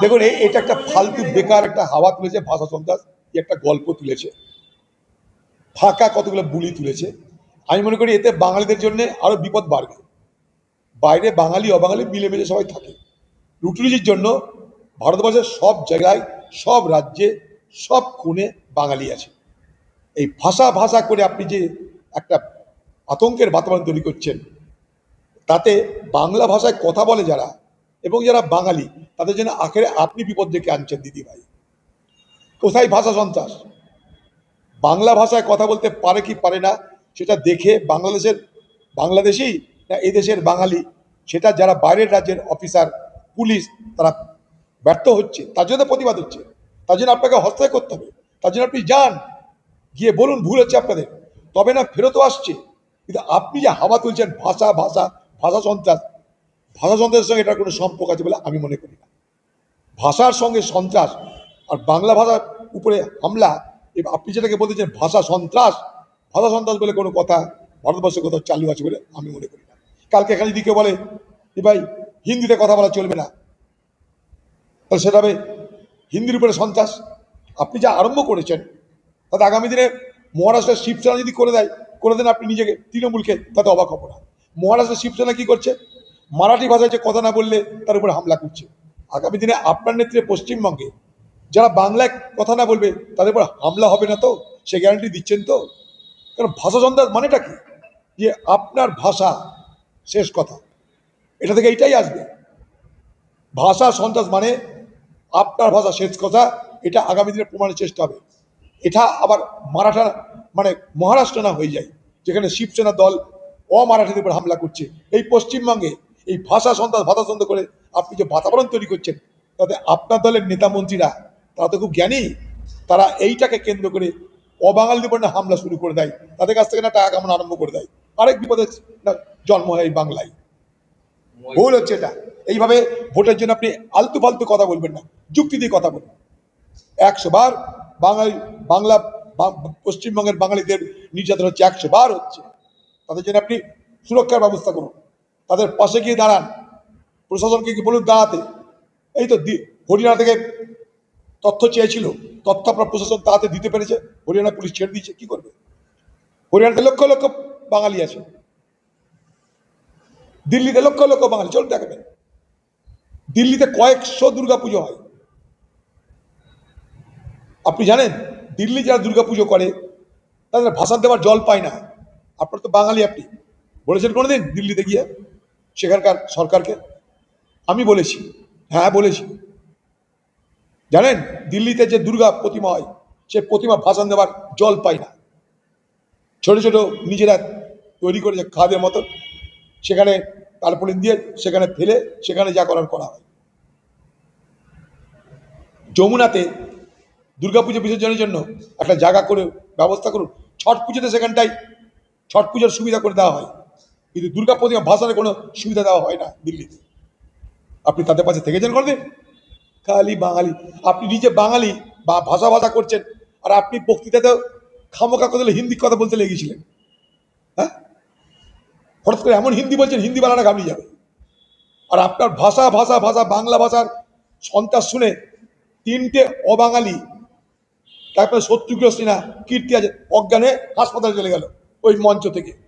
দেখুন এটা একটা ফালতু বেকার একটা হাওয়া তুলেছে ভাষা সন্ত্রাস একটা গল্প তুলেছে। ফাঁকা কতগুলো বুলি তুলেছে। আমি মনে করি এতে বাঙালিদের জন্য আরও বিপদ বাড়বে। বাইরে বাঙালি, অবাঙালি মিলেমিশে সবাই থাকে। রুটিরুজির জন্য ভারতবর্ষের সব জায়গায়, সব রাজ্যে, সব কোণে বাঙালি আছে। এই ভাষা ভাষা করে আপনি যে একটা আতঙ্কের বাতাবরণ তৈরি করছেন, তাতে বাংলা ভাষায় কথা বলে যারা এবং যারা বাঙালি, তাদের জন্য আখেরে আপনি বিপদ ডেকে আনছেন, দিদি ভাই। কোথায় ভাষা সন্ত্রাস? বাংলা ভাষায় কথা বলতে পারে কি পারে না, সেটা দেখে বাংলাদেশের বাংলাদেশি না এদেশের বাঙালি, সেটা যারা বাইরের রাজ্যের অফিসার, পুলিশ, তারা ব্যর্থ হচ্ছে, তার জন্য প্রতিবাদ হচ্ছে। তার জন্য আপনাকে হস্তক্ষেপ করতে হবে। তার জন্য আপনি যান, গিয়ে বলুন, ভুল হচ্ছে আপনাদের। তবে না, ফেরতও আসছে। কিন্তু আপনি যে হাওয়া তুলছেন, ভাষা ভাষা ভাষা সন্ত্রাস ভাষা সন্ত্রাসের সঙ্গে এটার কোনো সম্পর্ক আছে বলে আমি মনে করি না। ভাষার সঙ্গে সন্ত্রাস আর বাংলা ভাষার উপরে হামলা আপনি যেটাকে বলতেছেন ভাষা সন্ত্রাস ভাষা সন্ত্রাস বলে কোনো কথা ভারতবর্ষের কোথাও চালু আছে বলে আমি মনে করি না। কালকে এখানে যদি কেউ বলে যে ভাই, হিন্দিতে কথা বলা চলবে না। তাহলে সেটা হবে হিন্দির উপরে সন্ত্রাস। আপনি যা আরম্ভ করেছেন, তাতে আগামী দিনে মহারাষ্ট্রের শিবসেনা যদি করে দেয়, করে দেন আপনি নিজেকে, তৃণমূলকে, তাতে অবাক হব না। মহারাষ্ট্রের শিবসেনা কি করছে? মারাঠি ভাষায় যে কথা না বললে তার উপরে হামলা করছে। আগামী দিনে আপনার নেতৃত্বে পশ্চিমবঙ্গে যারা বাংলায় কথা না বলবে, তাদের উপর হামলা হবে না তো? সে গ্যারান্টি দিচ্ছেন তো? কারণ ভাষা সন্ত্রাস মানেটা কি? যে আপনার ভাষা শেষ কথা। এটা থেকে এইটাই আসবে। ভাষা সন্ত্রাস মানে আপনার ভাষা শেষ কথা, এটা আগামী দিনে প্রমাণের চেষ্টা হবে। এটা আবার মারাঠা মানে মহারাষ্ট্র না হয়ে যায়, যেখানে শিবসেনা দল অমারাঠিদের উপর হামলা করছে। এই পশ্চিমবঙ্গে এই ভাষা সন্ত্রাস ভাষা সন্ত্রাস করে আপনি যে বাতাবরণ তৈরি করছেন, তাতে আপনার দলের নেতা মন্ত্রীরা, তারা তো খুব জ্ঞানী, তারা এইটাকে কেন্দ্র করে অবাঙালিদের উপর হামলা শুরু করে দেয়। তাদের কাছ থেকে না টাকা কামানো আরম্ভ করে দেয়। আরেক বিপদের জন্ম হয় এই বাংলায়। ভুল হচ্ছে এটা। এইভাবে ভোটের জন্য আপনি আলতু ফালতু কথা বলবেন না, যুক্তি দিয়ে কথা বলবেন। একশো বার বাঙালি, বাংলা পশ্চিমবঙ্গের বাঙালিদের নির্যাতন হচ্ছে একশো বার হচ্ছে। তাদের জন্য আপনি সুরক্ষার ব্যবস্থা করুন। তাদের পাশে গিয়ে দাঁড়ান। প্রশাসনকে কি বলুন দাঁড়াতে। এই তো হরিয়ানা থেকে তথ্য চেয়েছিল। তথ্য আপনার প্রশাসন তাড়াতে দিতে পেরেছে। হরিয়ানা পুলিশ ছেড়ে দিয়েছে। কি করবে? হরিয়ানাতে লক্ষ লক্ষ বাঙালি আছে। দিল্লিতে লক্ষ লক্ষ বাঙালি। চলুন দেখবেন দিল্লিতে কয়েকশো দুর্গা পুজো হয়। আপনি জানেন, দিল্লি যারা দুর্গা পুজো করে, তাদের ভাষা দেওয়ার জল পায় না। আপনার তো বাঙালি আপনি। বলেছেন কোনোদিন দিল্লিতে গিয়ে? সেখানকার সরকারকে। আমি বলেছি হ্যাঁ বলেছি। জানেন, দিল্লিতে যে দুর্গা প্রতিমা হয়, সে প্রতিমা ভাষণ দেওয়ার জল পায় না। ছোট ছোট নিজেরা তৈরি করেছে খাদের মতো। সেখানে তারপলিন দিয়ে সেখানে ফেলে সেখানে যা করার করা হয়। যমুনাতে দুর্গাপুজো বিসর্জনের জন্য একটা জায়গা করে ব্যবস্থা করুন। ছট পুজোতে সেখানটাই ছট পুজোর সুবিধা করে দেওয়া হয়। কিন্তু দুর্গা প্রতিমা ভাষণে কোনো সুবিধা দেওয়া হয় না দিল্লিতে। আপনি তাদের পাশে থেকেছেন কোনোদিন খালি বাঙালি। আপনি নিজে বাঙালি বা ভাষা ভাষা করছেন, আর আপনি বক্তৃতাতে খামোকা কথা হিন্দি কথা বলতে লেগেছিলেন। হ্যাঁ? হঠাৎ করে এমন হিন্দি বলছেন, হিন্দি বাংলাটা ঘাবড়িয়ে যাবে। আর আপনার ভাষা ভাষা ভাষা, বাংলা ভাষার সন্ত্রাস শুনে তিনটে অবাঙালি, তারপরে শত্রুঘ্ন সিনহা কীর্তি আছে, অজ্ঞানে হাসপাতালে চলে গেল ওই মঞ্চ থেকে।